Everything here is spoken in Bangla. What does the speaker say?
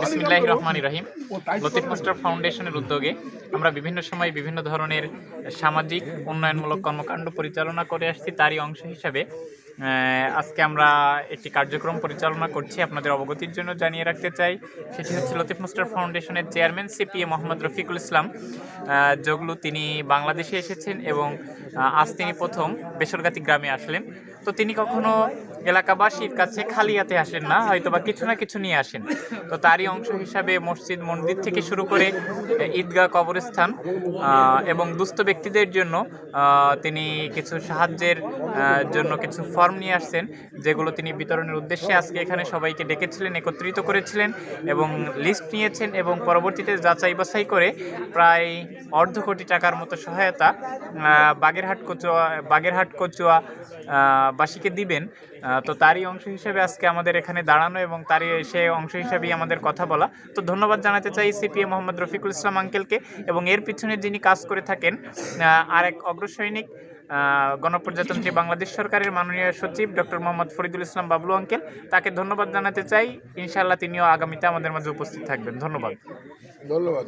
বিসমিল্লাহ রহমান রহিম লতিফ মাস্টার ফাউন্ডেশনের উদ্যোগে আমরা বিভিন্ন সময় বিভিন্ন ধরনের সামাজিক উন্নয়নমূলক কর্মকাণ্ড পরিচালনা করে আসছি। তারই অংশ হিসাবে আজকে আমরা একটি কার্যক্রম পরিচালনা করছি আপনাদের অবগতির জন্য জানিয়ে রাখতে চাই। সেটি হচ্ছে লতিফ মাস্টার ফাউন্ডেশনের চেয়ারম্যান সিপিএ মোহাম্মদ রফিকুল ইসলাম। জগলু তিনি বাংলাদেশে এসেছেন এবং আজ তিনি প্রথম বেসরকাতি গ্রামে আসলেন। তো তিনি কখনো এলাকাবাসীর কাছে খালি হাতে আসেন না হয়তো বা কিছু না কিছু নিয়ে আসেন। তো তারই অংশ হিসাবে মসজিদ মন্দির থেকে শুরু করে ঈদগাহ কবরস্থান এবং দুস্থ ব্যক্তিদের জন্য তিনি কিছু সাহায্যের জন্য কিছু ফর্ম নিয়ে আসছেন যেগুলো তিনি বিতরণের উদ্দেশ্যে আজকে এখানে সবাইকে ডেকেছিলেন একত্রিত করেছিলেন এবং লিস্ট নিয়েছেন এবং পরবর্তীতে যাচাই বাছাই করে প্রায় অর্ধ কোটি টাকার মতো সহায়তা বাগেরহাট কচুয়া বাগেরহাট কচুয়া বাসীকে দিবেন। তো তারই অংশ হিসেবে আজকে আমাদের এখানে দাঁড়ানো এবং তারই সে অংশ হিসেবেই আমাদের কথা বলা। তো ধন্যবাদ জানাতে চাই সিপিএম মোহাম্মদ রফিকুল ইসলাম আঙ্কেলকে এবং এর পিছনে যিনি কাজ করে থাকেন আহ, আরেক অগ্রসৈনিক গণপ্রজাতন্ত্রী বাংলাদেশ সরকারের মাননীয় সচিব ডক্টর মোহাম্মদ ফরিদুল ইসলাম বাবলু আঙ্কেল, তাকে ধন্যবাদ জানাতে চাই। ইনশাআল্লাহ তিনিও আগামীতে আমাদের মাঝে উপস্থিত থাকবেন। ধন্যবাদ। ধন্যবাদ।